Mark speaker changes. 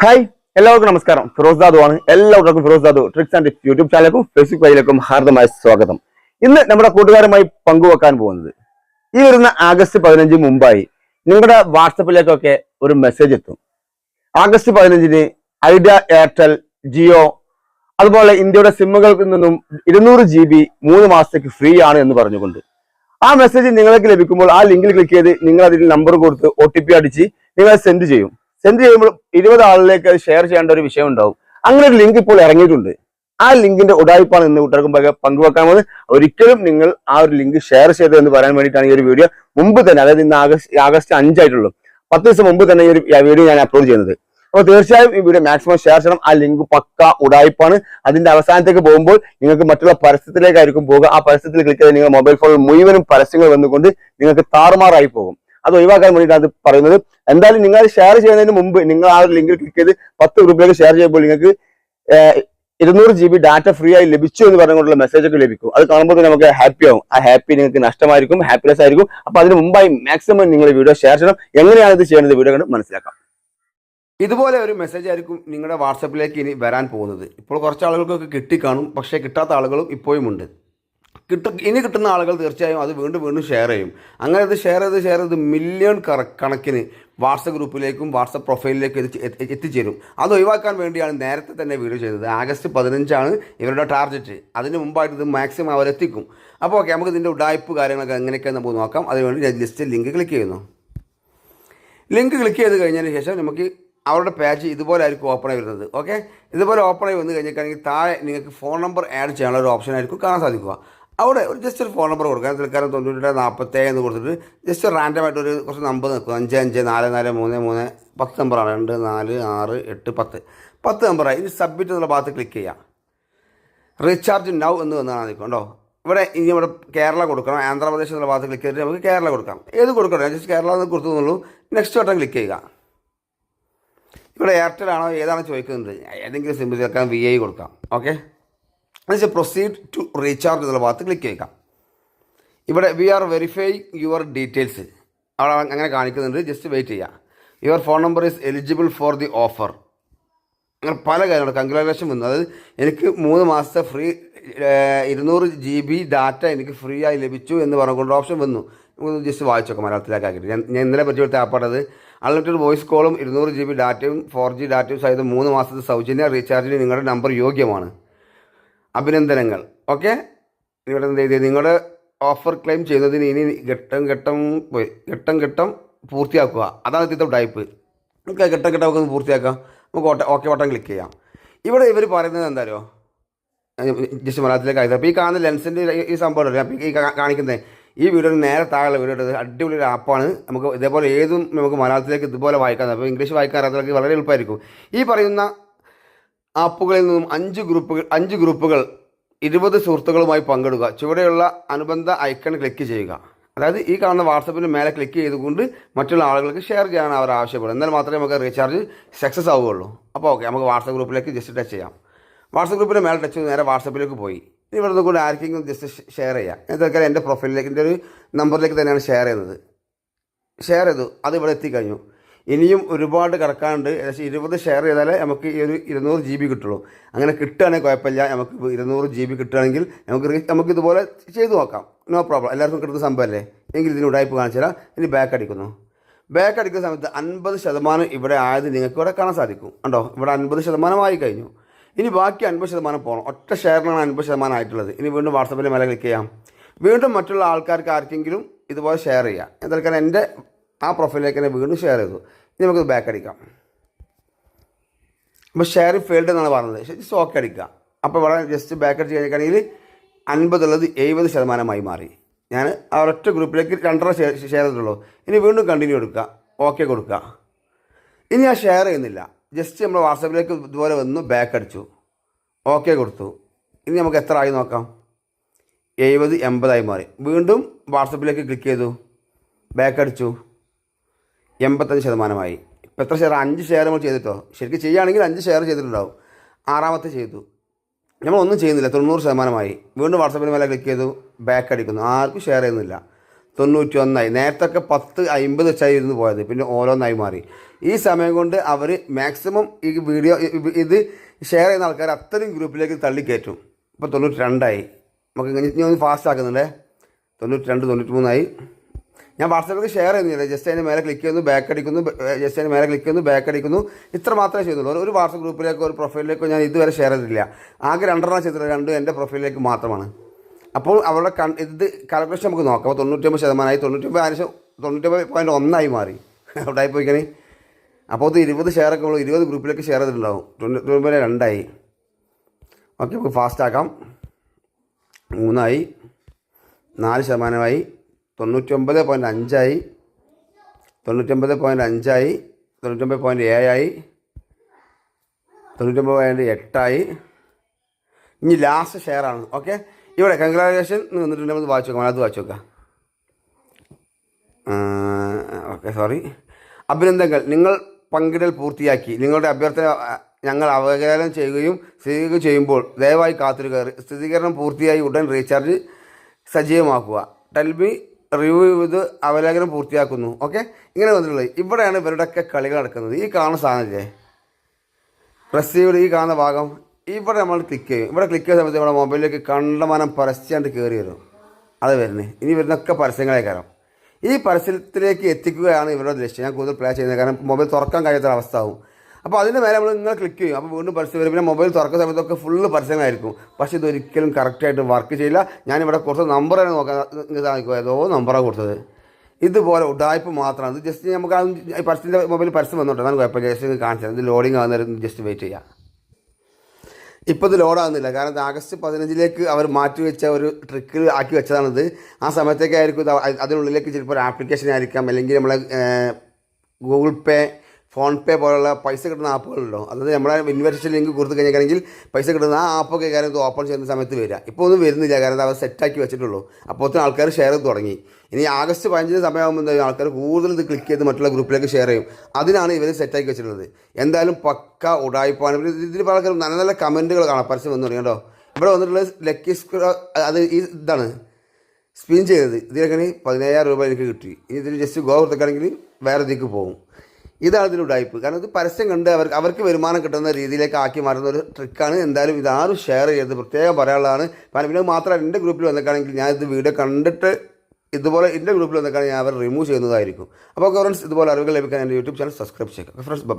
Speaker 1: Hi എല്ലാവർക്കും നമസ്കാരം. ഫിറോസ് ദാദു ആണ്. എല്ലാവർക്കും Firoz Dadu tricks and tips YouTube ചാനലിലേക്കും Facebook പേജിലേക്കും ഹാർദമായ സ്വാഗതം. ഇന്ന് നമ്മുടെ കൂട്ടുകാരുമായി പങ്കുവെക്കാൻ പോകുന്നത് ഈ വരുന്ന ആഗസ്റ്റ് പതിനഞ്ച് മുമ്പായി നിങ്ങളുടെ വാട്സപ്പിലേക്കൊക്കെ ഒരു മെസ്സേജ് എത്തും. ആഗസ്റ്റ് പതിനഞ്ചിന് ഐഡിയ എയർടെൽ ജിയോ അതുപോലെ ഇന്ത്യയുടെ സിമ്മുകൾക്ക് നിന്നും ഇരുന്നൂറ് ജി ബി മൂന്ന് മാസത്തേക്ക് ഫ്രീ ആണ് എന്ന് പറഞ്ഞുകൊണ്ട്. ആ മെസ്സേജ് നിങ്ങൾക്ക് ലഭിക്കുമ്പോൾ ആ ലിങ്കിൽ ക്ലിക്ക് ചെയ്ത് നിങ്ങൾ അതിൽ നമ്പർ കൊടുത്ത് ഒ ടി പി അടിച്ച് നിങ്ങൾ സെൻഡ് ചെയ്യും. സെൻഡ് ചെയ്യുമ്പോൾ ഇരുപത് ആളിലേക്ക് അത് ഷെയർ ചെയ്യേണ്ട ഒരു വിഷയം ഉണ്ടാവും. അങ്ങനെ ഒരു ലിങ്ക് ഇപ്പോൾ ഇറങ്ങിയിട്ടുണ്ട്. ആ ലിങ്കിന്റെ ഉടായ്പാണ് ഇന്ന് കൂട്ടർക്കും പകരം പങ്കുവെക്കാൻ പോകുന്നത്. ഒരിക്കലും നിങ്ങൾ ആ ഒരു ലിങ്ക് ഷെയർ ചെയ്തത് എന്ന് പറയാൻ വേണ്ടിയിട്ടാണ് ഈ ഒരു വീഡിയോ മുമ്പ് തന്നെ അതായത് ഇന്ന് ആഗസ്റ്റ് ആഗസ്റ്റ് അഞ്ചായിട്ടുള്ളൂ. പത്ത് ദിവസം മുമ്പ് തന്നെ ഈ ഒരു വീഡിയോ ഞാൻ അപ്ലോഡ് ചെയ്യുന്നത്. അപ്പോൾ തീർച്ചയായും ഈ വീഡിയോ മാക്സിമം ഷെയർ ചെയ്യണം. ആ ലിങ്ക് പക്ക ഉടായ്പാണ് അതിന്റെ അവസാനത്തേക്ക് പോകുമ്പോൾ നിങ്ങൾക്ക് മറ്റുള്ള പരസ്യത്തിലേക്കായിരിക്കും പോകുക. ആ പരസ്യത്തിൽ ക്ലിക്ക് ചെയ്ത് നിങ്ങൾ മൊബൈൽ ഫോണിൽ മുഴുവനും പരസ്യങ്ങൾ വന്നുകൊണ്ട് നിങ്ങൾക്ക് താറുമാറായി പോകും. അത് ഒഴിവാക്കാൻ വേണ്ടിയിട്ടാണ് പറയുന്നത്. എന്തായാലും നിങ്ങൾ ഷെയർ ചെയ്യുന്നതിന് മുമ്പ് നിങ്ങൾ ആ ഒരു ലിങ്കിൽ ക്ലിക്ക് ചെയ്ത് പത്ത് ഗ്രൂപ്പിലേക്ക് ഷെയർ ചെയ്യുമ്പോൾ നിങ്ങൾക്ക് ഇരുന്നൂറ് ജി ബി ഡാറ്റ ഫ്രീ ആയി ലഭിച്ചു എന്ന് പറഞ്ഞുകൊണ്ടുള്ള മെസ്സേജ് ഒക്കെ ലഭിക്കും. അത് കാണുമ്പോൾ തന്നെ നമുക്ക് ഹാപ്പി ആവും. ആ ഹാപ്പി നിങ്ങൾക്ക് നഷ്ടമായിരിക്കും ഹാപ്പിനെസ് ആയിരിക്കും. അപ്പൊ അതിന് മുമ്പായി മാക്സിമം നിങ്ങൾ വീഡിയോ ഷെയർ ചെയ്യണം. എങ്ങനെയാണ് ഇത് ചെയ്യേണ്ടത് വീഡിയോ കണ്ട് മനസ്സിലാക്കാം.
Speaker 2: ഇതുപോലെ ഒരു മെസ്സേജ് ആയിരിക്കും നിങ്ങളുടെ വാട്സപ്പിലേക്ക് ഇനി വരാൻ പോകുന്നത്. ഇപ്പോൾ കുറച്ച് ആളുകൾക്കൊക്കെ കിട്ടിക്കാണും പക്ഷേ കിട്ടാത്ത ആളുകളും ഇപ്പോഴും ഉണ്ട്. കിട്ട ഇനി കിട്ടുന്ന ആളുകൾ തീർച്ചയായും അത് വീണ്ടും വീണ്ടും ഷെയർ ചെയ്യും. അങ്ങനെ ഇത് ഷെയർ ചെയ്ത് ഷെയർ ചെയ്ത് മില്യൺ കണക്കിന് വാട്സപ്പ് ഗ്രൂപ്പിലേക്കും വാട്സപ്പ് പ്രൊഫൈലിലേക്കും ഇത് എത്തി- എത്തിച്ചേരും. അത് ഒഴിവാക്കാൻ വേണ്ടിയാണ് നേരത്തെ തന്നെ വീഡിയോ ചെയ്തത്. ആഗസ്റ്റ് പതിനഞ്ചാണ് ഇവരുടെ ടാർഗറ്റ് അതിന് മുമ്പായിട്ട് ഇത് മാക്സിമം അവരെത്തിക്കും അപ്പോൾ ഓക്കെ നമുക്ക് ഇതിന്റെ ഉടായ്പ് കാര്യങ്ങളൊക്കെ എങ്ങനെയൊക്കെ നമുക്ക് നോക്കാം. അതിനുവേണ്ടി ഞാൻ ലിസ്റ്റ് ലിങ്ക് ക്ലിക്ക് ചെയ്യുന്നു. ലിങ്ക് ക്ലിക്ക് ചെയ്ത് കഴിഞ്ഞതിന് ശേഷം നമുക്ക് അവരുടെ പേജ് ഇതുപോലെ ആയിരിക്കും ഓപ്പൺ ആയി വരുന്നത്. ഓക്കെ ഇതുപോലെ ഓപ്പൺ ആയി വന്നു കഴിഞ്ഞിട്ടാണെങ്കിൽ താഴെ നിങ്ങൾക്ക് ഫോൺ നമ്പർ ആഡ് ചെയ്യാനുള്ള ഒരു ഓപ്ഷൻ ആയിരിക്കും കാണാൻ സാധിക്കുക. അവിടെ ഒരു ജസ്റ്റ് ഒരു ഫോൺ നമ്പർ കൊടുക്കാം. തൽക്കാലം തൊണ്ണൂറ്റി നാൽപ്പത്തേഴ് എന്ന് കൊടുത്തിട്ട് ജസ്റ്റ് റാൻഡം ആയിട്ട് ഒരു കുറച്ച് നമ്പർ നിൽക്കും. അഞ്ച് അഞ്ച് നാല് നാല് മൂന്ന് മൂന്ന് പത്ത് നമ്പറാണ് രണ്ട് നാല് ആറ് എട്ട് പത്ത്. പത്ത് നമ്പറായി ഇനി സബ്മിറ്റ് എന്നുള്ള ഭാഗത്ത് ക്ലിക്ക് ചെയ്യാം. റീചാർജ് നൗ എന്ന് വന്നാണ് നിൽക്കും കേട്ടോ. ഇവിടെ ഇനി ഇവിടെ കേരള കൊടുക്കണം. ആന്ധ്രാപ്രദേശ് എന്നുള്ള ഭാഗത്ത് ക്ലിക്ക് ചെയ്തിട്ട് നമുക്ക് കേരള കൊടുക്കാം. ഏത് കൊടുക്കണം ജസ്റ്റ് കേരള എന്ന് കൊടുത്തുള്ളൂ നെക്സ്റ്റ് വട്ടം ക്ലിക്ക് ചെയ്യുക. ഇവിടെ എയർടെൽ ആണോ? ഏതാണോ ചോദിക്കുന്നത്. ഏതെങ്കിലും സിമ്പിൾ ചേർക്കാൻ വി ഐ കൊടുക്കാം. ഓക്കെ എന്നുവെച്ചാൽ പ്രൊസീഡ് ടു റീചാർജ് എന്നുള്ള ഭാഗത്ത് ക്ലിക്ക് ചെയ്യുക. ഇവിടെ we are verify your details അവിടെ അങ്ങനെ കാണിക്കുന്നുണ്ട്. ജസ്റ്റ് വെയിറ്റ് ചെയ്യുക. Your phone number is eligible for the offer അങ്ങനെ പല കാര്യങ്ങളും കൺഗ്രാജുലേഷൻ വന്നു. അതായത് എനിക്ക് മൂന്ന് മാസത്തെ ഫ്രീ ഇരുന്നൂറ് ജി ബി ഡാറ്റ എനിക്ക് ഫ്രീ ആയി ലഭിച്ചു എന്ന് പറഞ്ഞുകൊണ്ട് ഓപ്ഷൻ വന്നു. നമുക്ക് ജസ്റ്റ് വായിച്ചൊക്കെ മലയാളത്തിലാക്കിയിട്ട് ഞാൻ ഞാൻ ഇന്നലെ പരിചയപ്പെടുത്ത ആപ്പാണത് അൺലിമിറ്റഡ് വോയിസ് കോളും ഇരുന്നൂറ് ജി ബി ഡാറ്റയും ഫോർ ജി ഡാറ്റയും സഹിതം മൂന്ന് മാസത്തെ സൗജന്യ റീചാർജിന് നിങ്ങളുടെ നമ്പർ യോഗ്യമാണ്. അഭിനന്ദനങ്ങൾ. ഓക്കെ? ഇവിടെ എന്ത് ചെയ്തു? നിങ്ങളുടെ ഓഫർ ക്ലെയിം ചെയ്യുന്നതിന് ഇനി ഘട്ടം ഘട്ടം ഘട്ടം ഘട്ടം പൂർത്തിയാക്കുക. അതാണ് ഇതിന്റെ ടൈപ്പ്. നമുക്ക് ഘട്ടം ഘട്ടമൊക്കെ ഒന്ന് പൂർത്തിയാക്കാം. നമുക്ക് ഓട്ട ഓക്കെ ഓട്ടം ക്ലിക്ക് ചെയ്യാം. ഇവിടെ ഇവർ പറയുന്നത് എന്താണോ ജസ്റ്റ് മലയാളത്തിലേക്ക് ആയത്. അപ്പോൾ ഈ കാണുന്ന ലെൻസിന്റെ ഈ സംഭവം ഉണ്ടല്ലോ. അപ്പോൾ ഈ കാണിക്കുന്നത് ഈ വീഡിയോ നേരെ താഴെ വീഡിയോ ഇട്ടത് അടിപൊളി ഒരു ആപ്പാണ് നമുക്ക് ഇതേപോലെ ഏതും നമുക്ക് മലയാളത്തിലേക്ക് ഇതുപോലെ വായിക്കാൻ അപ്പോൾ ഇംഗ്ലീഷ് വായിക്കാൻ അറിയാത്തവർക്ക് വളരെ എളുപ്പമായിരിക്കും. ഈ പറയുന്ന ആപ്പുകളിൽ നിന്നും അഞ്ച് ഗ്രൂപ്പുകൾ അഞ്ച് ഗ്രൂപ്പുകൾ ഇരുപത് സുഹൃത്തുക്കളുമായി പങ്കിടുക. ചുവടെയുള്ള അനുബന്ധ ഐക്കൺ ക്ലിക്ക് ചെയ്യുക. അതായത് ഈ കാണുന്ന വാട്സപ്പിന് മേലെ ക്ലിക്ക് ചെയ്തുകൊണ്ട് മറ്റുള്ള ആളുകൾക്ക് ഷെയർ ചെയ്യാൻ അവർ ആവശ്യപ്പെടും. എന്നാൽ മാത്രമേ നമുക്ക് റീചാർജ് സക്സസ് ആവുകയുള്ളൂ. അപ്പോൾ ഓക്കെ നമുക്ക് വാട്സപ്പ് ഗ്രൂപ്പിലേക്ക് ജസ്റ്റ് ടച്ച് ചെയ്യാം. വാട്സപ്പ് ഗ്രൂപ്പിന്റെ മേലെ ടച്ച് ചെയ്ത് നേരെ വാട്സപ്പിലേക്ക് പോയി. ഇനി ഇവിടെ നിന്ന് കൂടി ആർക്കെങ്കിലും ജസ്റ്റ് ഷെയർ ചെയ്യാം. എന്തൊക്കെ എന്റെ പ്രൊഫൈലിലേക്ക് എന്റെ ഒരു നമ്പറിലേക്ക് തന്നെയാണ് ഷെയർ ചെയ്യുന്നത്. ഷെയർ ചെയ്തു. അത് ഇവിടെ എത്തിക്കഴിഞ്ഞു. ഇനിയും ഒരുപാട് കിടക്കാണ്ട് ഏകദേശം ഇരുപത് ഷെയർ ചെയ്താലേ നമുക്ക് ഈ ഒരു ഇരുന്നൂറ് ജി ബി കിട്ടുള്ളൂ. അങ്ങനെ കിട്ടുകയാണെങ്കിൽ കുഴപ്പമില്ല. നമുക്ക് ഇരുന്നൂറ് ജി ബി കിട്ടുകയാണെങ്കിൽ നമുക്ക് നമുക്ക് ഇതുപോലെ ചെയ്തു നോക്കാം. നോ പ്രോബ്ലം എല്ലാവർക്കും കിട്ടുന്ന സംഭവമല്ലേ? എങ്കിൽ ഇതിന് ഉടായ്പ കാണിച്ചു തരാം. ഇനി ബാക്ക് അടിക്കുന്നു. ബാക്ക് അടിക്കുന്ന സമയത്ത് അൻപത് ശതമാനം ഇവിടെ ആയത് നിങ്ങൾക്ക് ഇവിടെ കാണാൻ സാധിക്കും. ഉണ്ടോ ഇവിടെ അൻപത് ശതമാനമായി കഴിഞ്ഞു. ഇനി ബാക്കി അൻപത് ശതമാനം പോകണം ഒറ്റ ഷെയറിനാണ് അൻപത് ശതമാനം ആയിട്ടുള്ളത്. ഇനി വീണ്ടും വാട്സപ്പിൽ മേലെ ക്ലിക്ക് ചെയ്യാം. വീണ്ടും മറ്റുള്ള ആൾക്കാർക്ക് ആർക്കെങ്കിലും ഇതുപോലെ ഷെയർ ചെയ്യാം. എന്തായാലും എന്റെ ആ പ്രൊഫൈലിലേക്ക് തന്നെ വീണ്ടും ഷെയർ ചെയ്തു. ഇനി നമുക്കത് ബാക്ക് അടിക്കാം. അപ്പോൾ ഷെയർ ഫെയിൽഡ് എന്നാണ് പറഞ്ഞത്. ജസ്റ്റ് ഓക്കെ അടിക്കുക. അപ്പോൾ ഇവിടെ ജസ്റ്റ് ബാക്ക് അടിച്ച് കഴിഞ്ഞിട്ടാണെങ്കിൽ അൻപതുള്ളത് എഴുപത് ശതമാനമായി മാറി. ഞാൻ ആ ഒരൊറ്റ ഗ്രൂപ്പിലേക്ക് രണ്ടര ഷെയർ ഷെയർ ചെയ്തിട്ടുള്ളൂ. ഇനി വീണ്ടും കണ്ടിന്യൂ എടുക്കുക. ഓക്കെ കൊടുക്കുക. ഇനി ഞാൻ ഷെയർ ചെയ്യുന്നില്ല. ജസ്റ്റ് നമ്മൾ വാട്സാപ്പിലേക്ക് ഇതുപോലെ വന്നു ബാക്ക് അടിച്ചു. ഓക്കെ കൊടുത്തു. ഇനി നമുക്ക് എത്ര ആയി നോക്കാം? എഴുപത് എൺപതായി മാറി. വീണ്ടും വാട്സപ്പിലേക്ക് ക്ലിക്ക് ചെയ്തു. ബാക്ക് അടിച്ചു. എൺപത്തഞ്ച് ശതമാനമായി. ഇപ്പം എത്ര ഷെയർ അഞ്ച് ഷെയർ നമ്മൾ ചെയ്തിട്ടോ? ശരിക്കും ചെയ്യുകയാണെങ്കിൽ അഞ്ച് ഷെയർ ചെയ്തിട്ടുണ്ടാവും. ആറാമത്തെ ചെയ്തു. നമ്മൾ ഒന്നും ചെയ്യുന്നില്ല. തൊണ്ണൂറ് ശതമാനമായി. വീണ്ടും വാട്സപ്പിന് മേലെ ക്ലിക്ക് ചെയ്തു. ബാക്ക് അടിക്കുന്നു. ആർക്കും ഷെയർ ചെയ്യുന്നില്ല. തൊണ്ണൂറ്റി ഒന്നായി നേരത്തെ ഒക്കെ പത്ത് അമ്പത് വെച്ചായി ഇരുന്ന് പോയത്. പിന്നെ ഓരോന്നായി മാറി. ഈ സമയം കൊണ്ട് അവർ മാക്സിമം ഈ വീഡിയോ ഇത് ഷെയർ ചെയ്യുന്ന ആൾക്കാർ അത്രയും ഗ്രൂപ്പിലേക്ക് തള്ളിക്കയറ്റും. ഇപ്പോൾ തൊണ്ണൂറ്റി രണ്ടായി നമുക്ക് ഇങ്ങനെ ഒന്ന് ഫാസ്റ്റ് ആക്കുന്നുണ്ടേ? തൊണ്ണൂറ്റി രണ്ട് തൊണ്ണൂറ്റി മൂന്നായി ഞാൻ വാട്സാപ്പിൽ ഷെയർ ചെയ്യുന്നില്ല. ജസ്റ്റ് അതിന്റെ മേലെ ക്ലിക്ക് ചെയ്യുന്നു ബാക്ക് അടിക്കുന്നു ജസ്റ്റ് അതിന്റെ മേലെ ക്ലിക്ക് ചെയ്യുന്നു ബാക്ക് അടിക്കുന്നു. ഇത്ര മാത്രമേ ചെയ്യുന്നുള്ളൂ. ഒരു വാട്സപ്പ് ഗ്രൂപ്പിലേക്കോ ഒരു പ്രൊഫൈലിലേക്കോ ഞാൻ ഇതുവരെ ഷെയർ ചെയ്തിട്ടില്ല. ആകെ രണ്ടെണ്ണം ചെയ്തിട്ടുള്ള രണ്ടും എന്റെ പ്രൊഫൈലിലേക്ക് മാത്രമാണ്. അപ്പോൾ അവരുടെ കൺ ഇത് കാൽക്കുലേഷൻ നമുക്ക് നോക്കാം. അപ്പോൾ തൊണ്ണൂറ്റൊമ്പത് ശതമാനമായി തൊണ്ണൂറ്റൊമ്പത് ഏകദേശം തൊണ്ണൂറ്റൊമ്പത് പോയിന്റ് ഒന്നായി മാറി. അവിടെ ആയി പോയിക്കണേ അപ്പോൾ അത് ഇരുപത് ഷെയറൊക്കെ ഉള്ളൂ. ഇരുപത് ഗ്രൂപ്പിലേക്ക് ഷെയർ ചെയ്തിട്ടുണ്ടാവും. തൊണ്ണൂറ്റൊമ്പത് രണ്ടായി. ഓക്കെ നമുക്ക് ഫാസ്റ്റ് ആക്കാം. മൂന്നായി. നാല് ശതമാനമായി. തൊണ്ണൂറ്റൊമ്പത് പോയിന്റ് അഞ്ചായി. തൊണ്ണൂറ്റൊമ്പത് പോയിന്റ് അഞ്ചായി. തൊണ്ണൂറ്റൊമ്പത് പോയിന്റ് ഏഴായി. തൊണ്ണൂറ്റൊമ്പത് പോയിന്റ് എട്ടായി. ഇനി ലാസ്റ്റ് ഷെയറാണ് ഓക്കെ ഇവിടെ കൺഗ്രാജുലേഷൻ നിന്നിട്ടുണ്ടെങ്കിൽ വായിച്ചു നോക്കാം. അത് വായിച്ചു നോക്കാം. ഓക്കെ സോറി അഭിനന്ദനങ്ങൾ. നിങ്ങൾ പങ്കിടൽ പൂർത്തിയാക്കി. നിങ്ങളുടെ അഭ്യർത്ഥന ഞങ്ങൾ അവകലനം ചെയ്യുകയും സ്ഥിരീകരിക്കുകയും ചെയ്യുമ്പോൾ ദയവായി കാത്തിരിക്കുക സ്ഥിരീകരണം പൂർത്തിയായി ഉടൻ റീചാർജ് സജീവമാക്കുക. ടെൽബി റിവ്യൂ ചെയ്ത് അവലോകനം പൂർത്തിയാക്കുന്നു. ഓക്കെ ഇങ്ങനെ വന്നിട്ടുള്ളത്. ഇവിടെയാണ് ഇവരുടെയൊക്കെ കളികൾ നടക്കുന്നത്. ഈ കാണുന്ന സാധനമില്ലേ? റസീവ്ഡ് ഈ കാണുന്ന ഭാഗം. ഇവിടെ നമ്മൾ ക്ലിക്ക് ചെയ്യും. ഇവിടെ ക്ലിക്ക് ചെയ്യുന്ന സമയത്ത് നമ്മുടെ മൊബൈലിലേക്ക് കണ്ടമാനം പരസ്യമായിട്ട് കയറി വരും. അത് വരുന്നത് ഇനി വരുന്നൊക്കെ പരസ്യങ്ങളെ കാരണം ഈ പരസ്യത്തിലേക്ക് എത്തിക്കുകയാണ് ഇവരുടെ ലക്ഷ്യം. ഞാൻ കൂടുതൽ പ്ലേ ചെയ്യുന്നത് കാരണം മൊബൈൽ തുറക്കാൻ കഴിയാത്ത അവസ്ഥ ആവും. അപ്പോൾ അതിന്റെ മേലെ നമ്മൾ നിങ്ങൾ ക്ലിക്ക് ചെയ്യും. അപ്പോൾ വീണ്ടും പരസ്യം വരും. പിന്നെ മൊബൈൽ തുറക്ക സമയത്തൊക്കെ ഫുള്ള് പരസ്യങ്ങളായിരിക്കും. പക്ഷേ ഇതൊരിക്കലും കറക്റ്റായിട്ട് വർക്ക് ചെയ്യില്ല. ഞാനിവിടെ കുറച്ച് തന്നെ നോക്കാൻ നിങ്ങൾക്ക് ഏതോ നമ്പറാണ് കൊടുത്തത്. ഇതുപോലെ ഉടായ്പ മാത്രമാണ്. ഇത് ജസ്റ്റ് നമുക്ക് പരസ്യത്തിന്റെ മൊബൈൽ പരസ്യം വന്നോട്ടെ. അതാണ് കുഴപ്പമില്ല. ജസ്റ്റ് കാണിച്ചത് ഇത് ലോഡിങ് ആകുന്നവരും ജസ്റ്റ് വെയിറ്റ് ചെയ്യാം. ഇപ്പോൾ ഇത് ലോഡാകുന്നില്ല കാരണം ആഗസ്റ്റ് പതിനഞ്ചിലേക്ക് അവർ മാറ്റി വെച്ച ഒരു ട്രിക്കിൽ ആക്കി വെച്ചതാണിത്. ആ സമയത്തേക്കായിരിക്കും ഇത് അതിനുള്ളിലേക്ക് ചിലപ്പോൾ ഒരു ആപ്ലിക്കേഷൻ ആയിരിക്കാം. അല്ലെങ്കിൽ നമ്മളെ ഗൂഗിൾ പേ ഫോൺ പേ പോലുള്ള പൈസ കിട്ടുന്ന ആപ്പുകളുണ്ടോ? അതായത് നമ്മുടെ ഇൻവെസ്റ്റ് ലിങ്ക് കൊടുത്തു കഴിഞ്ഞാൽ പൈസ കിട്ടുന്ന ആ ആപ്പൊക്കെ കാര്യം ഓപ്പൺ ചെയ്യുന്ന സമയത്ത് വരിക. ഇപ്പോൾ ഒന്നും വരുന്നില്ല കാരണം അവർ സെറ്റാക്കി വെച്ചിട്ടുള്ളൂ. അപ്പോൾ ആൾക്കാർ ഷെയർ ചെയ്ത് തുടങ്ങി. ഇനി ആഗസ്റ്റ് പതിനഞ്ചിന് സമയമാകുമ്പോൾ എന്താ ആൾക്കാർ കൂടുതൽ ഇത് ക്ലിക്ക് ചെയ്ത് മറ്റുള്ള ഗ്രൂപ്പിലേക്ക് ഷെയർ ചെയ്യും. അതിനാണ് ഇവർ സെറ്റാക്കി വെച്ചിട്ടുള്ളത്. എന്തായാലും പക്ക ഉടായ്പാണ്. ഇതിൽ പല ആൾക്കാർ നല്ല നല്ല കമന്റുകൾ കാണാം. പരസ്യം വന്നു തുടങ്ങി കേട്ടോ. ഇവിടെ വന്നിട്ടുള്ള ലക്കി സ്ക്വയർ അത് ഈ ഇതാണ്. സ്പിൻ ചെയ്തത്. ഇതിലൊക്കെ പതിനയ്യായിരം രൂപ എനിക്ക് കിട്ടി. ഇതിൽ ജസ്റ്റ് ഗോ കൊടുത്തേക്കാണെങ്കിൽ വേറെ ഇതിലേക്ക് പോകും. ഇതാണ് ഇതിന്റെ ഉടായ്പ്. കാരണം ഇത് പരസ്യം കണ്ട് അവർക്ക് അവർക്ക് വരുമാനം കിട്ടുന്ന രീതിയിലേക്ക് ആക്കി മാറുന്ന ഒരു ട്രിക്കാണ് എന്തായാലും ഇതാരും ഷെയർ ചെയ്ത് പ്രത്യേകം പറയാനുള്ളതാണ്. കാരണം പിന്നെ മാത്രമല്ല എന്റെ ഗ്രൂപ്പിൽ വന്നേക്കാണെങ്കിൽ ഞാൻ ഇത് വീഡിയോ കണ്ടിട്ട് ഇതുപോലെ എന്റെ ഗ്രൂപ്പിൽ വന്നേക്കാണെങ്കിൽ ഞാൻ അവർ റിമൂവ് ചെയ്യുന്നതായിരിക്കും. അപ്പോൾ ഫ്രണ്ട്സ് ഇതുപോലെ അറിവുകൾ ലഭിക്കാൻ എന്റെ യൂട്യൂബ് ചാനൽ സബ്സ്ക്രൈബ് ചെയ്യുക. Friends bye